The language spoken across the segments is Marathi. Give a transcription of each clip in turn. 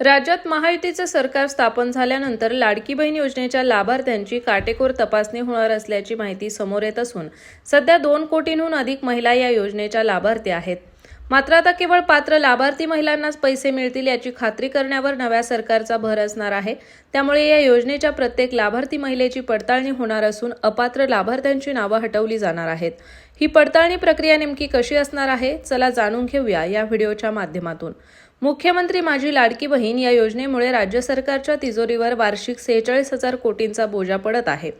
राज्यात महायुतीचं सरकार स्थापन झाल्यानंतर लाडकी बहीण योजनेच्या लाभार्थ्यांची काटेकोर तपासणी होणार असल्याची माहिती समोर येत असून सध्या दोन कोटींहून अधिक महिला या योजनेच्या लाभार्थी आहेत. मात्र आता केवळ पात्र लाभार्थी महिलांनाच पैसे मिळतील याची खात्री करण्यावर नव्या सरकारचा भर असणार आहे. त्यामुळे या योजनेच्या प्रत्येक लाभार्थी महिलेची पडताळणी होणार असून अपात्र लाभार्थ्यांची नावं हटवली जाणार आहेत. ही पडताळणी प्रक्रिया नेमकी कशी असणार आहे? चला जाणून घेऊया या व्हिडिओच्या माध्यमातून. मुख्यमंत्री माझी लाडकी बहीण या योजनेमुळे राज्य सरकारच्या तिजोरीवर वार्षिक सेहेचाळीस हजार कोटींचा बोजा पडत आहे.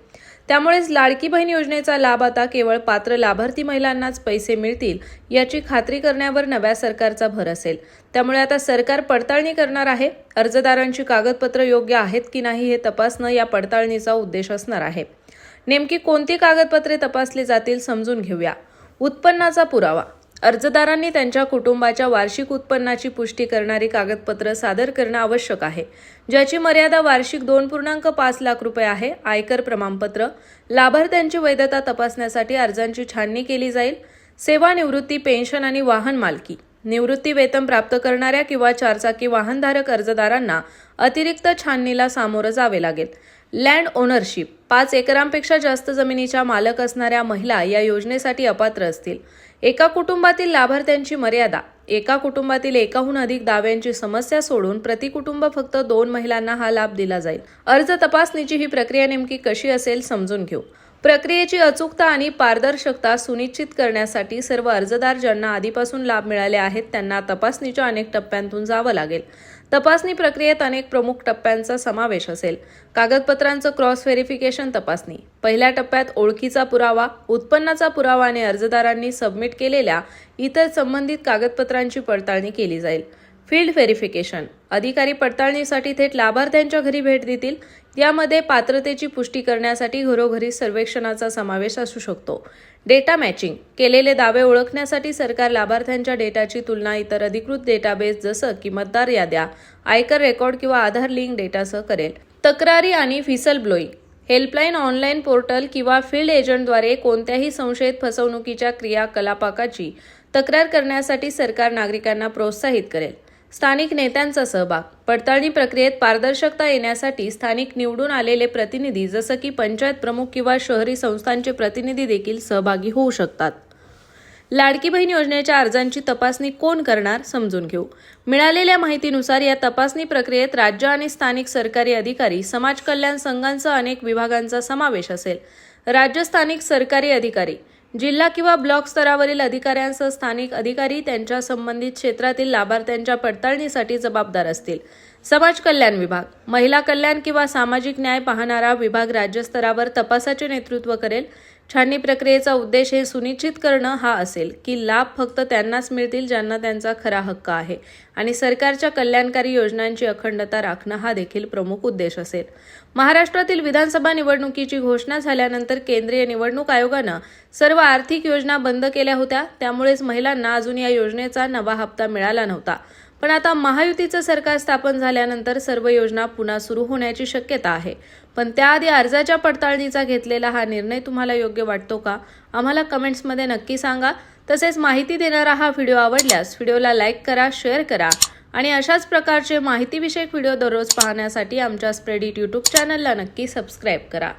त्यामुळेच लाडकी बहीण योजनेचा लाभ आता केवळ पात्र लाभार्थी महिलांनाच पैसे मिळतील याची खात्री करण्यावर नव्या सरकारचा भर असेल. त्यामुळे आता सरकार पडताळणी करणार आहे. अर्जदारांची कागदपत्र योग्य आहेत की नाही हे तपासणं या पडताळणीचा उद्देश असणार आहे. नेमकी कोणती कागदपत्रे तपासली जातील समजून घेऊया. उत्पन्नाचा पुरावा. अर्जदारांनी त्यांच्या कुटुंबाच्या वार्षिक उत्पन्नाची पुष्टी करणारी कागदपत्र सादर करणं आवश्यक आहे. ज्याची मर्यादा वार्षिक दोन पूर्णांक पाच लाख रुपये आहे आयकर प्रमाणपत्र लाभार्थ्यांची वैधता तपासण्यासाठी अर्जांची छाननी केली जाईल सेवानिवृत्ती पेन्शन आणि वाहन मालकी. निवृत्ती वेतन प्राप्त करणाऱ्या किंवा चारचाकी वाहनधारक अर्जदारांना अतिरिक्त छाननीला सामोरं जावे लागेल. लँड ओनरशिप पाच एकरांपेक्षा जास्त जमिनीच्या मालक असणाऱ्या महिला या योजनेसाठी अपात्र असतील. एका कुटुंबातील लाभार्थ्यांची मर्यादा एका कुटुंबातील एकाहून अधिक दाव्यांची समस्या सोडून प्रति कुटुंब फक्त दोन महिलांना हा लाभ दिला जाईल. अर्ज तपासणीची ही प्रक्रिया नेमकी कशी असेल समजून घेऊ. प्रक्रियेची अचूकता आणि पारदर्शकता सुनिश्चित करण्यासाठी सर्व अर्जदार ज्यांना आधीपासून लाभ मिळाले आहेत त्यांना तपासणीच्या अनेक टप्प्यांतून जावं लागेल. तपासणी प्रक्रियेत अनेक प्रमुख टप्प्यांचा समावेश असेल. कागदपत्रांचं क्रॉस व्हेरिफिकेशन तपासणी. पहिल्या टप्प्यात ओळखीचा पुरावा उत्पन्नाचा पुरावा आणि अर्जदारांनी सबमिट केलेल्या इतर संबंधित कागदपत्रांची पडताळणी केली जाईल. Field verification. अधिकारी पडताळणीसाठी थेट लाभार्थ्यांच्या घरी भेट देतील. यामध्ये पात्रतेची पुष्टी करण्यासाठी घरोघरी सर्वेक्षणाचा समावेश असू शकतो. डेटा मॅचिंग केलेले दावे ओळखण्यासाठी सरकार लाभार्थ्यांच्या डेटाची तुलना इतर अधिकृत डेटाबेस जसं की मतदार याद्या आयकर रेकॉर्ड किंवा आधार लिंक डेटासह करेल. तक्रारी आणि फिसल ब्लोईंग हेल्पलाईन ऑनलाईन पोर्टल किंवा फील्ड एजंटद्वारे कोणत्याही संशयित फसवणुकीच्या क्रियाकलापाकाची तक्रार करण्यासाठी सरकार नागरिकांना प्रोत्साहित करेल. स्थानिक नेत्यांचा सहभाग. पडताळणी प्रक्रियेत पारदर्शकता येण्यासाठी स्थानिक निवडून आलेले प्रतिनिधी जसं की पंचायत प्रमुख किंवा शहरी संस्थांचे प्रतिनिधी देखील सहभागी होऊ शकतात. लाडकी बहीण योजनेच्या अर्जांची तपासणी कोण करणार समजून घेऊ. मिळालेल्या माहितीनुसार या तपासणी प्रक्रियेत राज्य आणि स्थानिक सरकारी अधिकारी समाज कल्याण संघांसह अनेक विभागांचा समावेश असेल. राज्य स्थानिक सरकारी अधिकारी जिल्हा किंवा ब्लॉक स्तरावरील अधिकाऱ्यांसह स्थानिक अधिकारी त्यांच्या संबंधित क्षेत्रातील लाभार्थ्यांच्या पडताळणीसाठी जबाबदार असतील. समाज कल्याण विभाग. महिला कल्याण किंवा सामाजिक न्याय पाहणारा विभाग राज्यस्तरावर तपासाचे नेतृत्व करेल. छाननी प्रक्रियेचा उद्देश हे सुनिश्चित करणं हा असेल की लाभ फक्त त्यांनाच मिळतील ज्यांना त्यांचा खरा हक्क आहे. आणि सरकारच्या कल्याणकारी योजनांची अखंडता राखणं हा देखील प्रमुख उद्देश असेल. महाराष्ट्रातील विधानसभा निवडणुकीची घोषणा झाल्यानंतर केंद्रीय निवडणूक आयोगानं सर्व आर्थिक योजना बंद केल्या होत्या. त्यामुळेच महिलांना अजून या योजनेचा नवा हप्ता मिळाला नव्हता. पण आता महायुतीचं सरकार स्थापन झाल्यानंतर सर्व योजना पुन्हा सुरू होण्याची शक्यता आहे. पण त्याआधी अर्जाच्या पडताळणीचा घेतलेला हा निर्णय तुम्हाला योग्य वाटतो का? आम्हाला कमेंट्समध्ये नक्की सांगा. तसेच माहिती देणारा हा व्हिडिओ आवडल्यास व्हिडिओला लाईक करा शेअर करा आणि अशाच प्रकारचे माहितीविषयक व्हिडिओ दररोज पाहण्यासाठी आमच्या स्प्रेडिट यूट्यूब चॅनलला नक्की सबस्क्राईब करा.